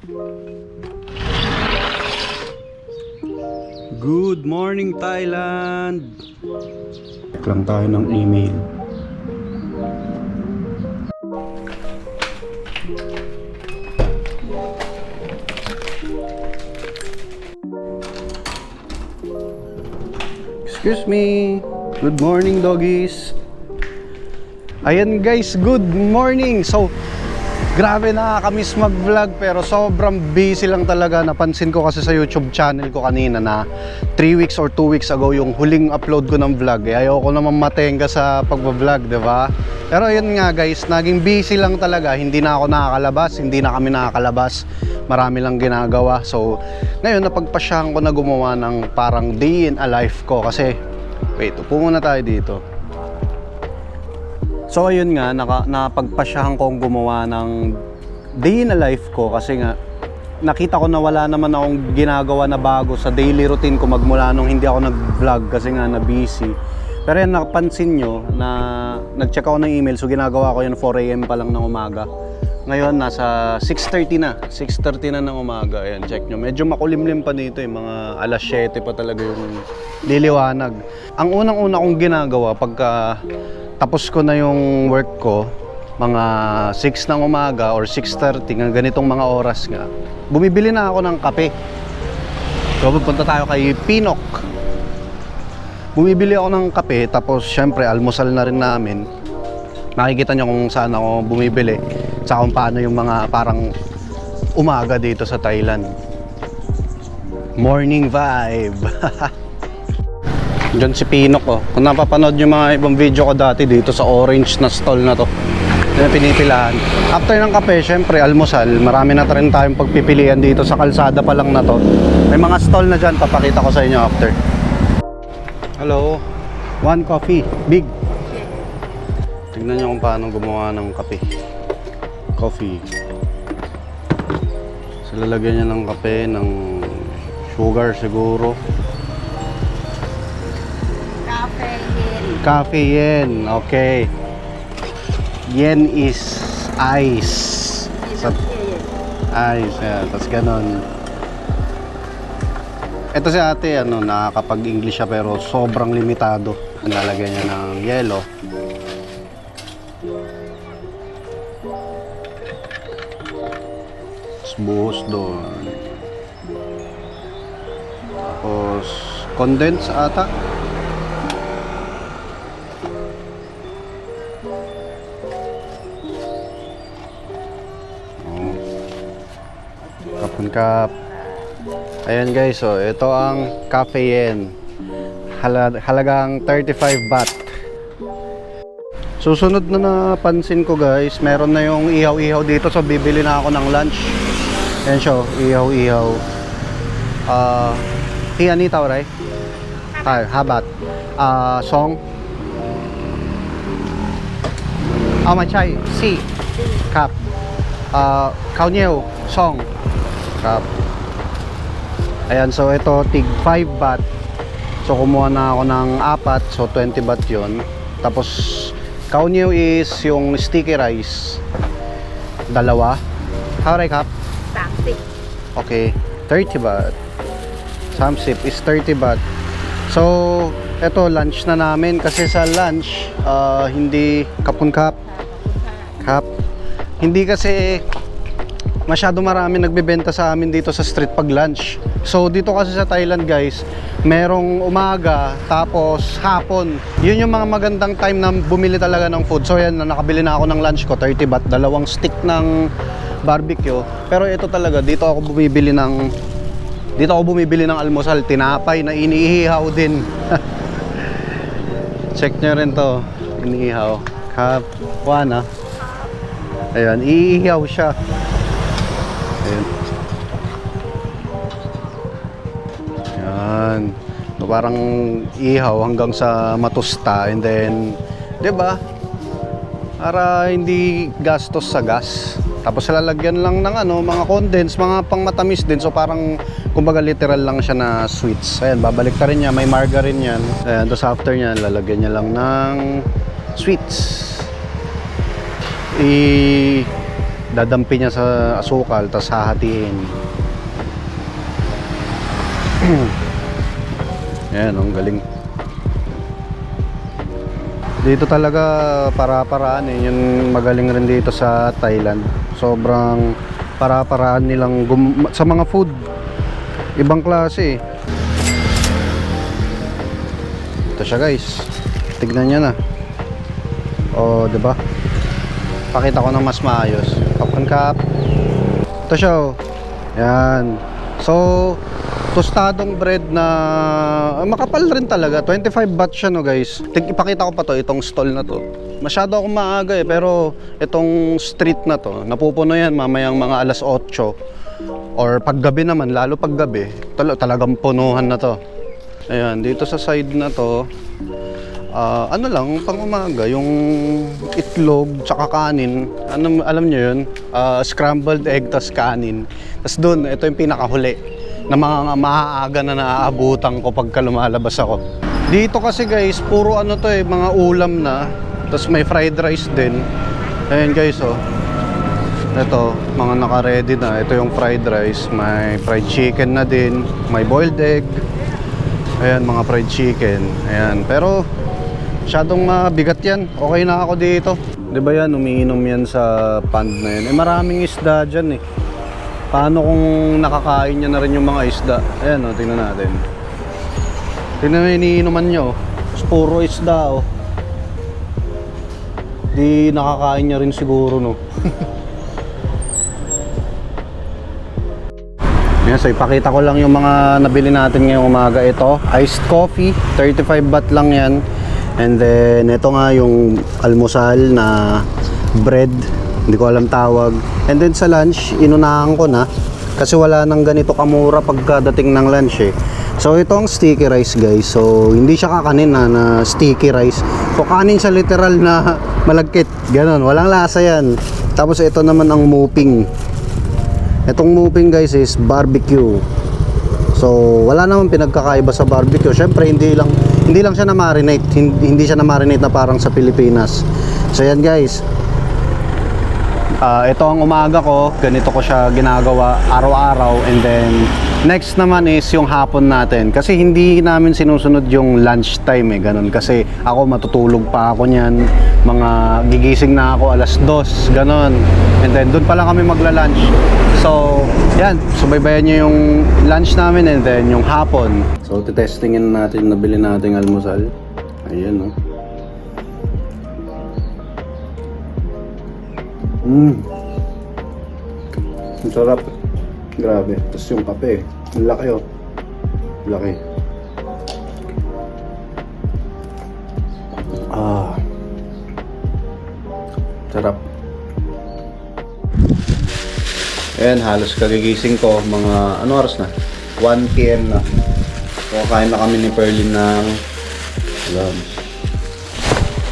Good morning Thailand! Check tayo ng email. Excuse me. Good morning, doggies. Ayan guys, good morning. So, grabe nakakamiss mag-vlog pero sobrang busy lang talaga. Napansin ko kasi sa YouTube channel ko kanina na 3 weeks or 2 weeks ago yung huling upload ko ng vlog. Eh, ayoko naman matenga sa pagbablog, di ba? Pero ayun nga guys, naging busy lang talaga. Hindi na ako nakakalabas, hindi na kami nakakalabas. Marami lang ginagawa. So, ngayon napagpasyahan ko na gumawa ng parang day in a life ko kasi wait, upo muna tayo dito. So ayun nga, naka, napagpasyahan kong gumawa ng day in a life ko kasi nga nakita ko na wala naman akong ginagawa na bago sa daily routine ko magmula nung hindi ako nag-vlog kasi nga na busy. Pero yan, napansin nyo na nag-check ako ng email so ginagawa ko yan 4am pa lang ng umaga. Ngayon, nasa 6.30 na. 6.30 na ng umaga. Ayan, check nyo. Medyo makulimlim pa dito eh. Mga alas 7 pa talaga yung liliwanag. Ang unang-una kong ginagawa pagka tapos ko na yung work ko, mga 6 ng umaga or 6.30, ng ganitong mga oras nga, bumibili na ako ng kape. So, pupunta tayo kay Pinok. Bumibili ako ng kape, tapos syempre, almusal na rin namin. Nakikita nyo kung saan ako bumibili, sa kung paano yung mga parang umaga dito sa Thailand. Morning vibe. Diyan si Pinok oh. Kung napapanood yung mga ibang video ko dati dito sa orange na stall na to. Ang pinipilahan. After ng kape, syempre almusal. Marami na rin tayong pagpipilian dito sa kalsada pa lang na to. May mga stall na dyan. Papakita ko sa inyo after. Hello. One coffee. Big. Tignan nyo kung paano gumawa ng kape. Coffee. So lalagyan niya ng kape ng sugar siguro. Cafe yen. Okay. Yen is ice. Sa ice. Yeah. Tapos ganon. Ito si ate, ano, nakakapag-English siya pero sobrang limitado. Nilalagyan niya ng yelo. Tapos buhos doon. Tapos condense ata. Kapon kap. Ayan guys, so ito ang cafe yen. Hala, halagang 35 baht. Susunod na napansin ko guys, meron na yung ihaw-ihaw dito so bibili na ako ng lunch. Ayan siya, oh, ihaw-ihaw. Ah, uh, hiyan ni tao, right? Tayo, habat. Ah, song. Ao mà chay, si. Kap. Ah, kao nhiều, song backup ayan so ito tig 5 bat so kumuha na ako ng apat so 20 bat yon tapos count kaunyo is yung sticky rice. Dalawa. How right cup? samsip okay 30 bat samsip is 30 bat so ito lunch na namin. Kasi sa lunch uh, hindi kapun cup. Cup. Hindi kasi masyado marami nagbebenta sa amin dito sa street pag lunch. So dito kasi sa Thailand guys, merong umaga tapos hapon. Yun yung mga magandang time na bumili talaga ng food. So yan, nakabili na ako ng lunch ko, 30 baht, dalawang stick ng barbecue. Pero ito talaga, dito ako bumibili ng dito ako bumibili ng almusal, tinapay na iniihaw din. Check nyo rin to, iniihaw. 1 ah. Ayan, iihaw siya. Parang ihaw hanggang sa matusta and then, 'di ba? Para hindi gastos sa gas. Tapos lalagyan lang ng ano, mga condense, mga pangmatamis din. So parang kumbaga literal lang siya na sweets. Ayan, babalik ka rin niya, may margarine yan. Ayan, tapos after niya, lalagyan niya lang ng sweets. I dadampi niya sa asukal, tapos hahatiin. Ayan, ang galing. Dito talaga para-paraan eh. Yun magaling rin dito sa Thailand. Sobrang para-paraan nilang gum- sa mga food. Ibang klase eh. Ito siya guys. Tignan niya na. Oh, 'di ba? Pakita ko ng mas maayos. Kapkan kap. Ito siya oh. Yan. So, tostadong bread na ah, makapal rin talaga. 25 baht siya no guys. Tig ipakita ko pa to itong stall na to. Masyado akong maaga eh pero itong street na to napupuno yan mamayang mga alas 8 or paggabi naman lalo paggabi tal talagang punuhan na to. Ayan dito sa side na to ah, ano lang pang umaga yung itlog tsaka kanin. Ano, alam nyo yun? Ah, scrambled egg tas kanin. Tas doon ito yung pinakahuli na mga maaaga na naaabutan ko pagka lumalabas ako. Dito kasi guys, puro ano to eh, mga ulam na. Tapos may fried rice din. Ayan guys oh. Ito, mga naka-ready na. Ito yung fried rice. May fried chicken na din. May boiled egg. Ayan, mga fried chicken. Ayan, pero masyadong mabigat yan. Okay na ako dito. Di ba yan, umiinom yan sa pond na yan. Eh, maraming isda dyan eh. Paano kung nakakain niya na rin yung mga isda? Ayan o, tingnan natin. Tingnan mo iniinuman niya o. Tapos puro isda o. Di nakakain niya rin siguro no. Yan, so ipakita ko lang yung mga nabili natin ngayong umaga. Ito, iced coffee, 35 baht lang yan. And then, ito nga yung almusal na bread, hindi ko alam tawag. And then sa lunch, inunahan ko na kasi wala nang ganito kamura pagkadating ng lunch eh. So ito ang sticky rice guys. So hindi siya kakanin na, na sticky rice. So kanin siya literal na malagkit. Ganon, walang lasa yan. Tapos ito naman ang muping. Itong muping guys is barbecue. So, wala namang pinagkakaiba sa barbecue. Syempre, hindi lang hindi lang siya na marinate. Hindi, hindi siya na marinate na parang sa Pilipinas. So, yan guys. Ah, ito ang umaga ko, ganito ko siya ginagawa araw-araw and then next naman is yung hapon natin. Kasi hindi namin sinusunod yung lunch time eh ganun. Kasi ako matutulog pa ako niyan mga gigising na ako alas dos ganun. And then doon pa lang kami magla-lunch. So yan subaybayan niyo yung lunch namin and then yung hapon. So testingin natin nabili nating almusal. Ayan oh Mm. Ang sarap. Grabe. Tapos yung kape. Ang laki oh. Laki. Ah. Sarap. Ayan, halos kagigising ko. Mga, ano oras na? 1 p.m. na. So, kain na kami ni Perlin ng lunch.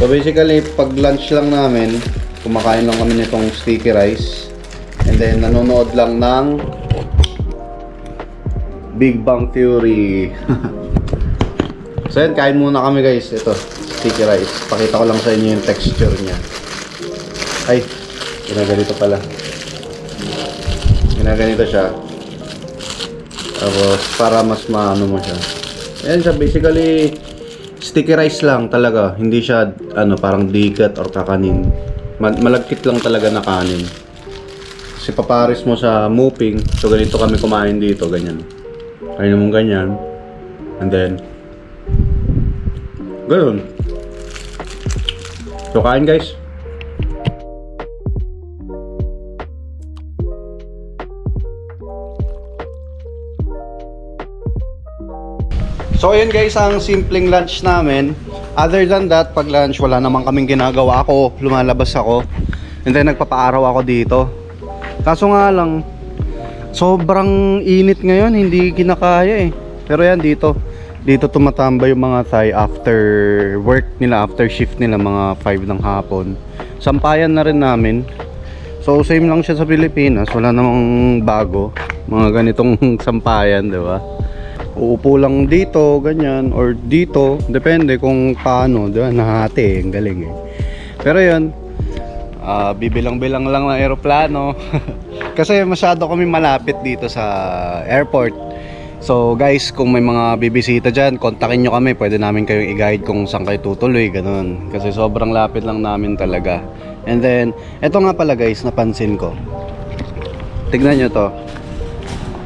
So, basically, pag lunch lang namin, kumakain lang kami nitong sticky rice. And then, nanonood lang ng Big Bang Theory. so, yan, kain muna kami guys. Ito, sticky rice. Pakita ko lang sa inyo yung texture niya. Ay, ginaganito pala. Ginaganito siya. Tapos, para mas maano mo siya. Ayan siya, basically, sticky rice lang talaga. Hindi siya, ano, parang dikat or kakanin. Ma- malagkit lang talaga na kanin. Kasi paparis mo sa muping. So, ganito kami kumain dito, ganyan. Kain mo ganyan. And then, ganun. So, kain guys. So ayun guys, ang simpleng lunch namin. Other than that, pag lunch wala naman kaming ginagawa ako, lumalabas ako. And then nagpapaaraw ako dito. Kaso nga lang, sobrang init ngayon, hindi kinakaya eh. Pero yan dito, dito tumatambay yung mga Thai after work nila, after shift nila, mga 5 ng hapon. Sampayan na rin namin. So same lang siya sa Pilipinas, wala namang bago. Mga ganitong sampayan, di ba? Uupo lang dito, ganyan, or dito, depende kung paano, di ba, nahati, ang galing eh. Pero yun, Ah, bibilang-bilang lang ng eroplano. Kasi masyado kami malapit dito sa airport. So guys, kung may mga bibisita dyan, kontakin nyo kami. Pwede namin kayong i-guide kung saan kayo tutuloy, ganun. Kasi sobrang lapit lang namin talaga. And then, eto nga pala guys, napansin ko. Tignan nyo to.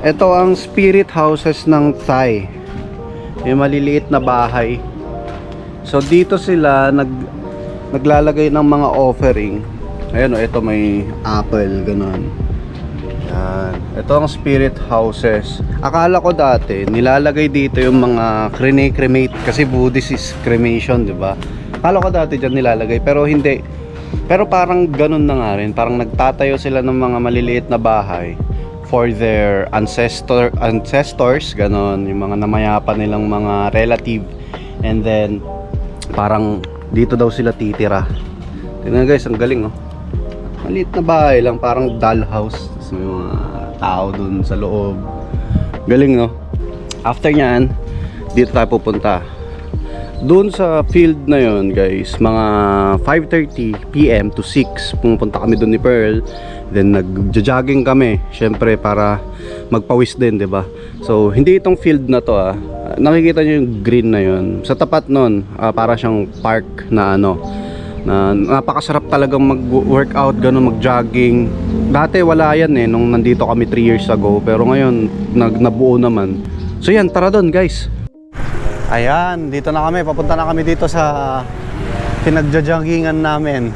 Ito ang spirit houses ng Thai. Yung maliliit na bahay. So dito sila nag naglalagay ng mga offering. Ayun oh, ito may apple ganun. Yan. Ito ang spirit houses. Akala ko dati nilalagay dito yung mga cremate kasi Buddhist is cremation, 'di ba? Akala ko dati diyan nilalagay pero hindi. Pero parang ganun na nga rin. Parang nagtatayo sila ng mga maliliit na bahay for their ancestor ancestors ganun yung mga namayapa nilang mga relative. And then parang dito daw sila titira. Tingnan guys ang galing oh. Maliit na bahay lang parang dollhouse. Tapos may mga tao dun sa loob. Galing oh. After nyan dito tayo pupunta doon sa field na yon guys mga 5.30 p.m. to 6 pumunta kami doon ni Pearl. Then nagja-jogging kami syempre para magpawis din 'di ba? So hindi itong field na to ah. Nakikita niyo yung green na yon sa tapat nun ah, para siyang park na ano na napakasarap talagang mag-workout ganun mag-jogging. Dati wala yan eh nung nandito kami 3 years ago. Pero ngayon nag nabuo naman. So yan tara doon guys Ayan, dito na kami. Papunta na kami dito sa pinagja-joggingan namin.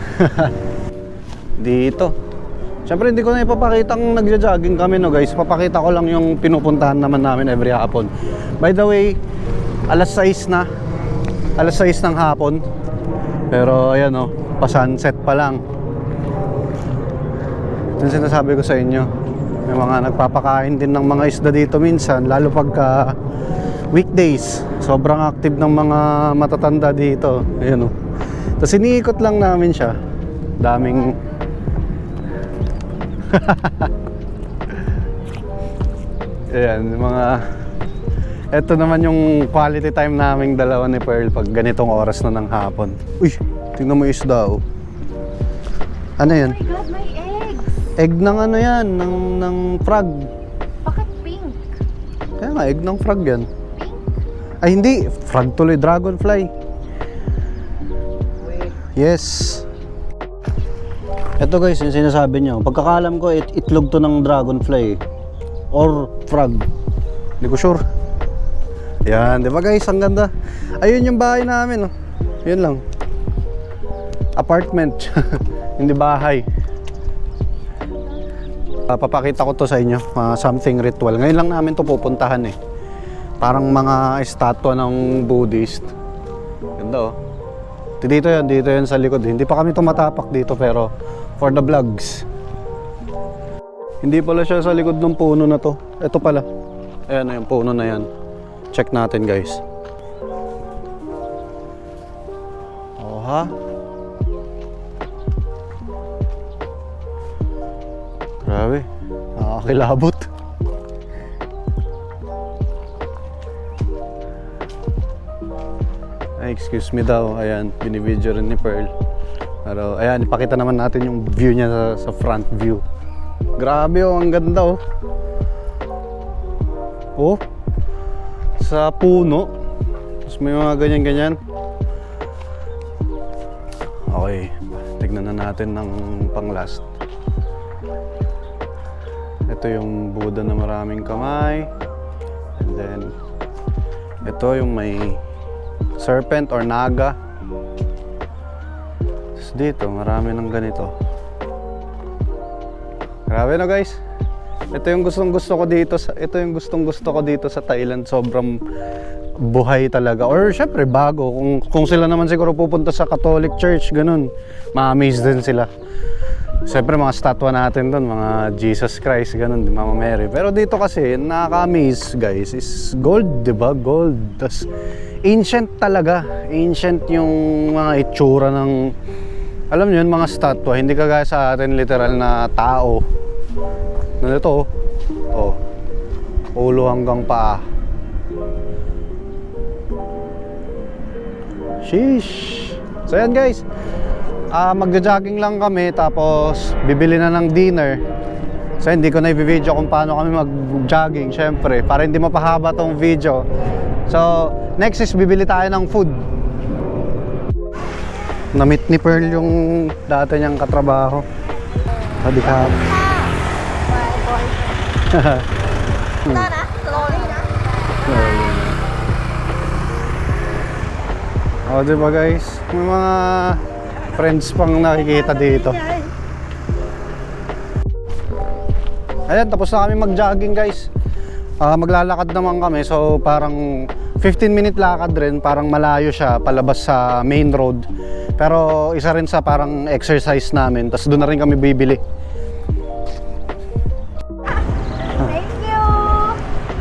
dito. Siyempre hindi ko na ipapakita ang nagja-jogging kami no guys. Papakita ko lang yung pinupuntahan naman namin every hapon. By the way, alas 6 na. Alas 6 ng hapon. Pero ayan oh, pa-sunset pa lang. Yung sinasabi ko sa inyo. May mga nagpapakain din ng mga isda dito minsan, lalo pagka weekdays. Sobrang active ng mga matatanda dito. Ayan oh. Tapos iniikot lang namin siya. Daming Ayan, mga Ito naman yung quality time naming dalawa ni Pearl pag ganitong oras na ng hapon. Uy, tingnan mo yung isda oh. Ano yan? Oh Egg ng ano yan, ng, ng frog. Bakit pink? Kaya nga, egg ng frog yan. Pink? Ay hindi, frog tuloy, dragonfly. Yes. Ito guys, yung sinasabi nyo. Pagkakalam ko, it itlog to ng dragonfly. Or frog. Hindi ko sure. Yan, di ba guys? Ang ganda. Ayun yung bahay namin. Oh. Yun lang. Apartment. Hindi bahay. Ah, papakita ko to sa inyo. ah, something ritual. Ngayon lang namin to pupuntahan eh. Parang mga estatwa ng Buddhist. Ganda oh. Dito yan, dito yan sa likod. Hindi pa kami tumatapak dito pero for the vlogs. Hindi pala siya sa likod ng puno na to. Ito pala. Ayan na yung puno na yan. Check natin guys. Oh? Grabe. Nakakilabot. Ay, excuse me daw. Ayan, binibidyo rin ni Pearl. Pero, ayan, ipakita naman natin yung view niya sa, sa front view. Grabe oh, ang ganda oh. Oh, sa puno. Tapos may mga ganyan-ganyan. Okay, tignan na natin ng pang last. Ito yung Buddha na maraming kamay. And then, ito yung may serpent or naga. Tapos dito, marami ng ganito. Grabe na guys. Ito yung gustong gusto ko dito sa ito yung gustong gusto ko dito sa Thailand. Sobrang buhay talaga. Or syempre bago kung kung sila naman siguro pupunta sa Catholic Church, ganun. Ma-amaze din sila. Siyempre mga statwa natin doon, mga Jesus Christ, ganun, Mama Mary. Pero dito kasi, nakaka-amaze guys, is gold, di ba? Gold. Tapos, ancient talaga. Ancient yung mga itsura ng, alam niyo yun, mga statwa. Hindi kagaya sa atin literal na tao. Na ito, oh. Ulo hanggang paa. Sheesh. So yan guys. Ah magja-jogging lang kami tapos bibili na ng dinner. So hindi ko na i-video kung paano kami mag-jogging, syempre, para hindi mapahaba tong video. So, next is bibili tayo ng food. Na-meet ni Pearl yung dati niyang katrabaho. Sabi ka. Wala na? O, di ba guys? May mga friends pang nakikita dito. Ayan, tapos na kami mag-jogging guys. Ah, maglalakad naman kami. So, parang 15 minute lakad rin. Parang malayo siya palabas sa main road. Pero isa rin sa parang exercise namin. Tapos doon na rin kami bibili. Thank you!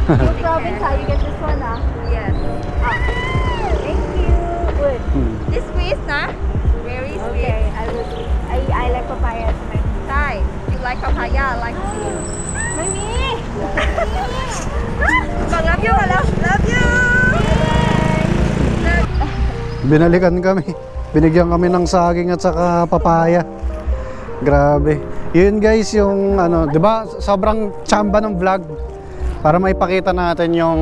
New province, ha? You get this one, ah? Yes. Ah. Thank you. Good. This squeeze, na? Like papaya? I like tea. Mami! Love you, love you. Binalikan kami. Binigyan kami ng saging at saka papaya. Grabe. Yun guys yung ano, 'di ba? Sobrang chamba ng vlog para maipakita natin yung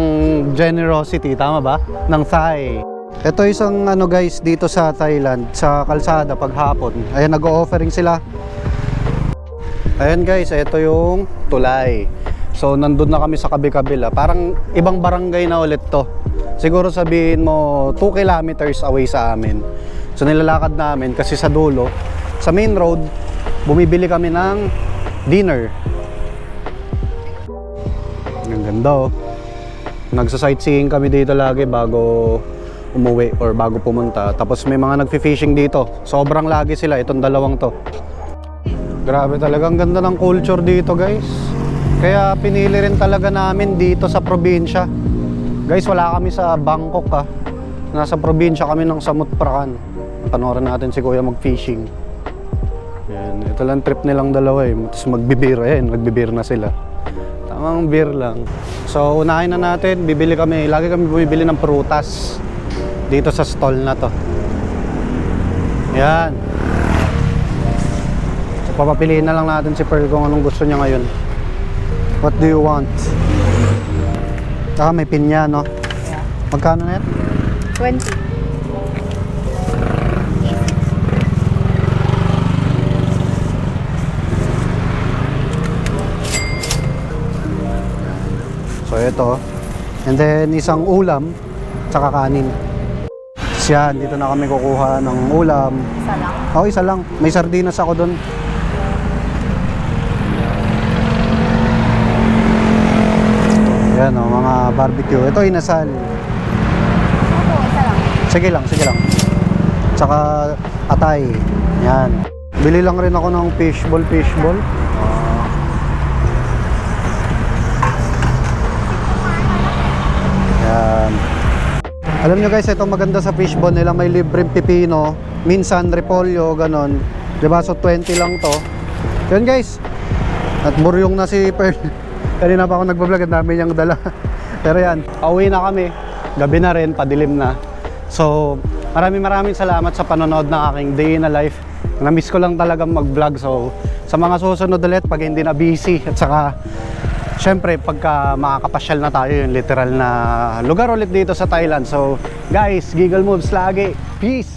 generosity, tama ba? Ng Thai. Ito isang ano guys dito sa Thailand, sa kalsada paghapon. Ayan nag-o-offering sila. Ayan guys, ito yung tulay. So nandun na kami sa kabi-kabila. Parang ibang barangay na ulit to. Siguro sabihin mo 2 kilometers away sa amin. So nilalakad namin kasi sa dulo, sa main road, bumibili kami ng dinner. Ang ganda oh. Nagsa-sightseeing kami dito lagi bago umuwi or bago pumunta. Tapos may mga nagfi-fishing dito. Sobrang lagi sila itong dalawang to. Grabe talaga, ang ganda ng culture dito guys. Kaya pinili rin talaga namin dito sa probinsya. Guys, wala kami sa Bangkok ha. Nasa probinsya kami ng Samut Prakan. Panoorin natin si Kuya mag-fishing. Yan, ito lang trip nilang dalawa eh. Tapos magbibir, ayan, magbibir na sila. Tamang beer lang. So, unahin na natin, bibili kami, lagi kami bumibili ng prutas dito sa stall na to. Yan. Papapiliin na lang natin si Pearl kung anong gusto niya ngayon. What do you want? Ah, may pinya, no? Magkano na yan? 20. So ito. And then isang ulam tsaka kanin. Yan, dito na kami kukuha ng ulam. Isa lang. Oh, isa lang. May sardinas ako doon. Yan mga barbecue. Ito inasal. Ako, isa lang. Sige lang, sige lang. Tsaka atay. Yan. Bili lang rin ako ng fishball, fishball. Yan. Alam nyo guys, ito maganda sa fishball nila. May libreng pipino, minsan repolyo, ganon. Diba? So 20 lang to. Yan guys. At buryong na si Pearl. Kanina pa ako nagbablog, ang dami niyang dala. Pero yan, pauwi na kami. Gabi na rin, padilim na. So, maraming maraming salamat sa panonood ng aking day in a life. Na-miss ko lang talagang mag-vlog. So, sa mga susunod ulit, pag hindi na busy, at saka, syempre, pagka makakapasyal na tayo, yung literal na lugar ulit dito sa Thailand. So, guys, giggle moves lagi. Peace!